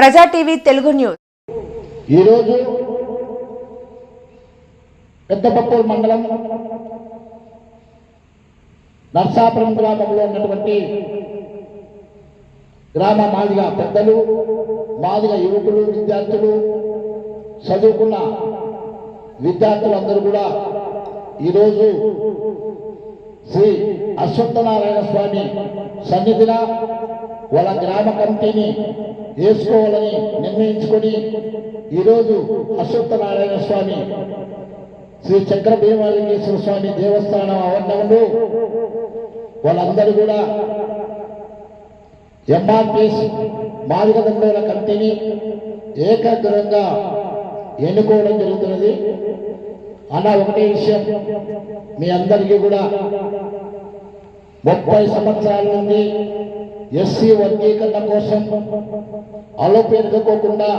ప్రజా TV Telugu news. ఈరోజు పెద్దపప్పూరు మండలం నర్సాపురం గ్రామంలో ఉన్నటువంటి గ్రామ మాదిగ పెద్దలు మాదిగ యువకులు విద్యార్థులు చదువుకున్న విద్యార్థులందరూ కూడా ఈరోజు శ్రీ అశ్వత్థనారాయణ స్వామి సన్నిధిన వాళ్ళ గ్రామ కమిటీని వేసుకోవాలని నిర్ణయించుకొని ఈరోజు అశ్వత్థనారాయణ స్వామి శ్రీ చక్ర భీమాలింగేశ్వర స్వామి దేవస్థానం ఆవరణంలో వాళ్ళందరూ కూడా ఎంఆర్పిఎస్ మాదిగ కమిటీని ఏకాగ్రంగా ఎన్నుకోవడం జరుగుతున్నది. అన్న ఒకటే విషయం మీ అందరికీ కూడా ముప్పై సంవత్సరాల నుండి ఎస్సీ వర్గీకరణ కోసం అలోపెట్టుకోకుండా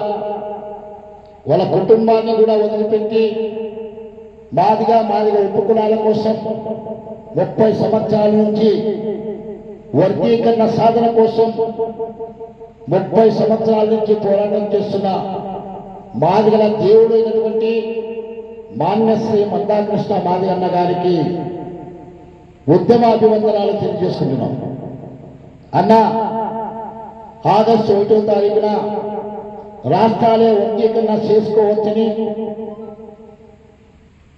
వాళ్ళ కుటుంబాన్ని కూడా వదిలిపెట్టి మాదిగా మాదిగా ఉపకులాల కోసం ముప్పై సంవత్సరాల నుంచి వర్గీకరణ సాధన కోసం ముప్పై సంవత్సరాల నుంచి పోరాటం చేస్తున్న మాదిగల దేవుడు అయినటువంటి మాన్యశ్రీ మందాకృష్ణ మాదిగన్న గారికి ఉద్యమాభివందనాలు తెలియజేసుకుంటున్నాం. అన్న ఆగస్టు ఒకటో తారీఖున రాష్ట్రాలే వర్గీకరణ చేసుకోవచ్చని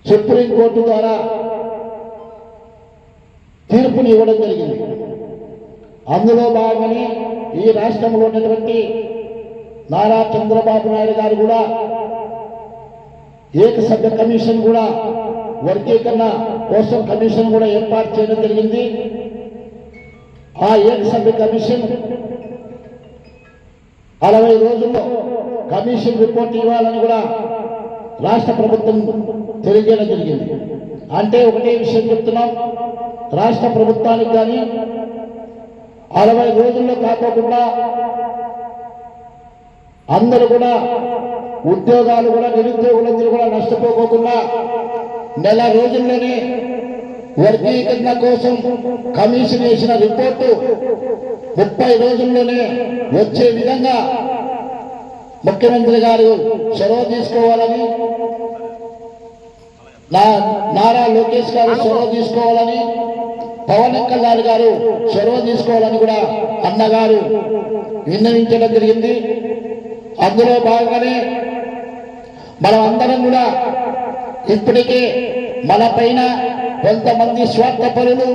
సుప్రీంకోర్టు ద్వారా తీర్పుని ఇవ్వడం జరిగింది. అందులో భాగమని ఈ రాష్ట్రంలో ఉన్నటువంటి నారా చంద్రబాబు నాయుడు గారు కూడా ఏకసభ్య కమిషన్ కూడా వర్గీకరణ కోసం కమిషన్ కూడా ఏర్పాటు చేయడం జరిగింది. ఆ ఏకసభ్య కమిషన్? అరవై రోజుల్లో కమిషన్ రిపోర్ట్ ఇవ్వాలని కూడా రాష్ట్ర ప్రభుత్వం తెలియజేయడం జరిగింది. అంటే ఒకటే విషయం చెప్తున్నాం. రాష్ట్ర ప్రభుత్వానికి కానీ అరవై రోజుల్లో కాకోకుండా అందరూ కూడా ఉద్యోగాలు కూడా నిరుద్యోగులందరూ కూడా నష్టపోకోకుండా నెల రోజుల్లోనే వర్గీకరణ కోసం కమిషన్ వేసిన రిపోర్టు ముప్పై రోజుల్లోనే వచ్చే విధంగా ముఖ్యమంత్రి గారు చొరవ తీసుకోవాలని నా నారా లోకేష్ గారు చొరవ తీసుకోవాలని పవన్ కళ్యాణ్ గారు చొరవ తీసుకోవాలని కూడా అన్నగారు విన్నవించడం జరిగింది. అందులో భాగంగానే మనం అందరం కూడా ఇప్పటికే మన పైన కొంతమంది స్వార్థపరులు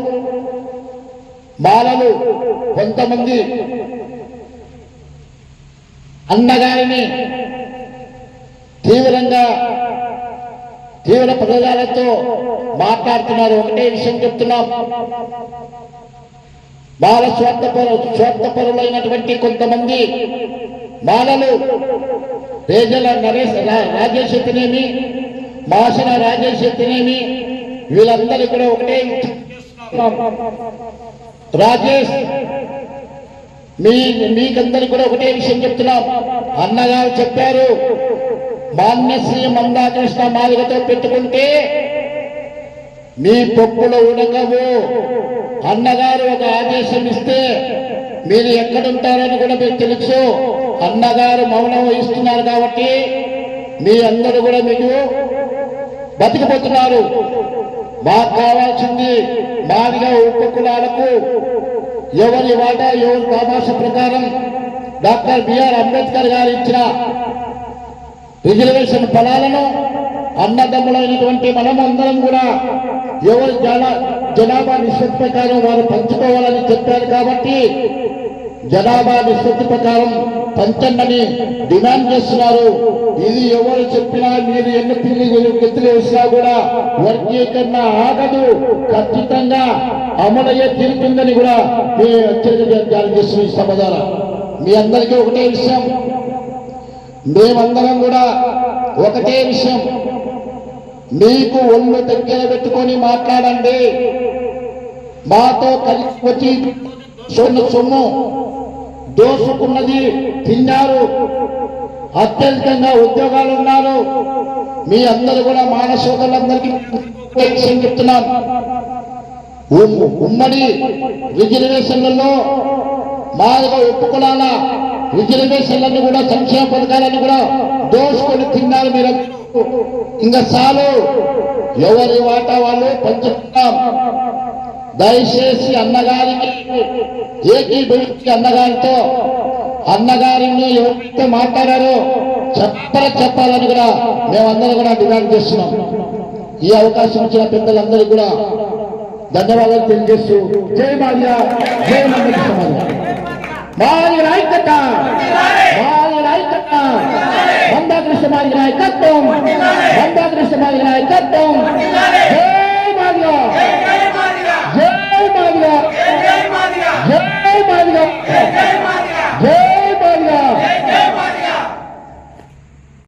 మాలలు కొంతమంది అన్నగారిని తీవ్రంగా తీవ్ర ప్రజలతో మాట్లాడుతున్నారు. ఒకటే విషయం చెప్తున్నాం. బాల స్వార్థపరు స్వార్థపరులైనటువంటి కొంతమంది బాలలు రేజల నరేష్ రా- రాజేష్ ఎత్తినేమి మాసిన రాజేష్ ఎత్తినేమి వీళ్ళందరూ కూడా ఒకటే. రాజేష్ మీ మీకందరూ కూడా ఒకటే విషయం చెప్తున్నాం. అన్నగారు చెప్పారు మాన్యశ్రీ మందాకృష్ణ మాదిగతో పెట్టుకుంటే మీ పప్పులో ఉడకవు. అన్నగారు ఒక ఆదేశం ఇస్తే మీరు ఎక్కడుంటారని కూడా మీకు తెలుసు. అన్నగారు మౌనం వహిస్తున్నారు కాబట్టి మీ అందరూ కూడా మీకు బతికిపోతున్నారు. మాకు కావాల్సింది మాదిగా ఉప కులాలకు ఎవరి వాటా ఎవరి కామాస ప్రకారం డాక్టర్ బిఆర్ అంబేద్కర్ గారు ఇచ్చిన రిజర్వేషన్ ఫలాలను అన్నదమ్ములైనటువంటి మనమందరం కూడా ఎవరి జనాభా నిష్పత్తి ప్రకారం వారు పంచుకోవాలని చెప్పారు కాబట్టి జనాభా నిష్పత్తి ప్రకారం పంచండని డిమాండ్ చేస్తున్నారు. ఇది ఎవరు చెప్పినా మీరు ఎన్ని పిల్లి ఎత్తులు వేసినా కూడా వర్గీకరణ ఆగదు. ఖచ్చితంగా అమలయ్యే తీరుతుందని కూడా మీ హెచ్చరిక జారీ చేస్తున్న ఈ సభ ద్వారా మీ అందరికీ ఒకటే విషయం. మేమందరం కూడా ఒకటే విషయం. మీకు ఒళ్ళు దగ్గర పెట్టుకొని మాట్లాడండి. మాతో కలిసి వచ్చి సొమ్ము సొమ్ము దోసుకున్నది తిన్నారు. అత్యధికంగా ఉద్యోగాలు ఉన్నారు మీ అందరూ కూడా మానసోదరులందరికీ ఉమ్- ఉమ్మడి రిజర్వేషన్లలో మాదిగా ఒప్పుకులాల రిజర్వేషన్లను కూడా సంక్షేమ పథకాలను కూడా దోసుకొని తిన్నారు మీరు ఇంకా చాలు. ఎవరి వాటా వాళ్ళు పంచుకున్నాం దయచేసి అన్నగారికి ఏకీభవించి అన్నగారితో అన్నగారిని ఎవరైతే మాట్లాడారో చెప్పల చెప్పాలని కూడా మేమందరం కూడా డిమాండ్ చేస్తున్నాం. ఈ అవకాశం ఇచ్చిన పెద్దలందరికీ కూడా ధన్యవాదాలు తెలియజేస్తూ జై మాల్యా జై మండలి సమాజం. మాది నాయకత మాది నాయకత మందాకృష్ణ మాది నాయకత్వం మందాకృష్ణ మాది నాయకత్వం. జై